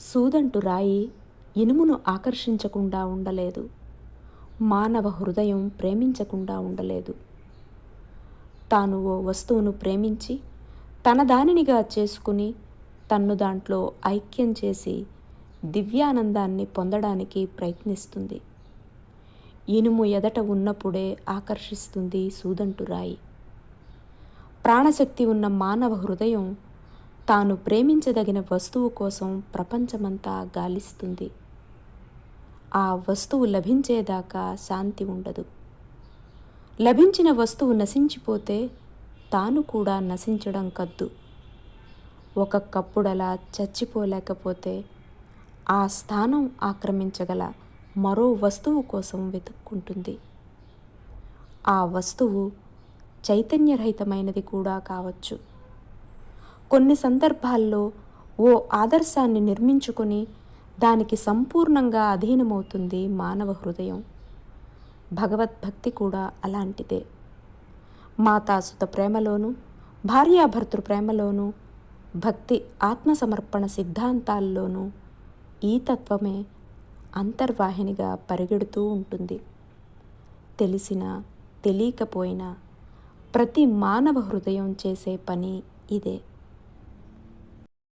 సూదంటు రాయి ఇనుమును ఆకర్షించకుండా ఉండలేదు. మానవ హృదయం ప్రేమించకుండా ఉండలేదు. తాను ఓ వస్తువును ప్రేమించి తన దానినిగా చేసుకుని తన్ను దాంట్లో ఐక్యం చేసి దివ్యానందాన్ని పొందడానికి ప్రయత్నిస్తుంది. ఇనుము ఎదట ఉన్నప్పుడే ఆకర్షిస్తుంది సూదంటు రాయి. ప్రాణశక్తి ఉన్న మానవ హృదయం తాను ప్రేమించదగిన వస్తువు కోసం ప్రపంచమంతా గాలిస్తుంది. ఆ వస్తువు లభించేదాకా శాంతి ఉండదు. లభించిన వస్తువు నశించిపోతే తాను కూడా నశించడం కద్దు. ఒక్కొక్కప్పుడలా చచ్చిపోలేకపోతే ఆ స్థానం ఆక్రమించగల మరో వస్తువు కోసం వెతుక్కుంటుంది. ఆ వస్తువు చైతన్యరహితమైనది కూడా కావచ్చు. కొన్ని సందర్భాల్లో ఓ ఆదర్శాన్ని నిర్మించుకొని దానికి సంపూర్ణంగా అధీనమవుతుంది మానవ హృదయం. భగవద్భక్తి కూడా అలాంటిదే. మాతాసుత ప్రేమలోనూ భార్యాభర్తృ ప్రేమలోనూ భక్తి ఆత్మసమర్పణ సిద్ధాంతాల్లోనూ ఈ తత్వమే అంతర్వాహినిగా పరిగెడుతూ ఉంటుంది. తెలిసినా తెలియకపోయినా ప్రతి మానవ హృదయం చేసే పని ఇదే.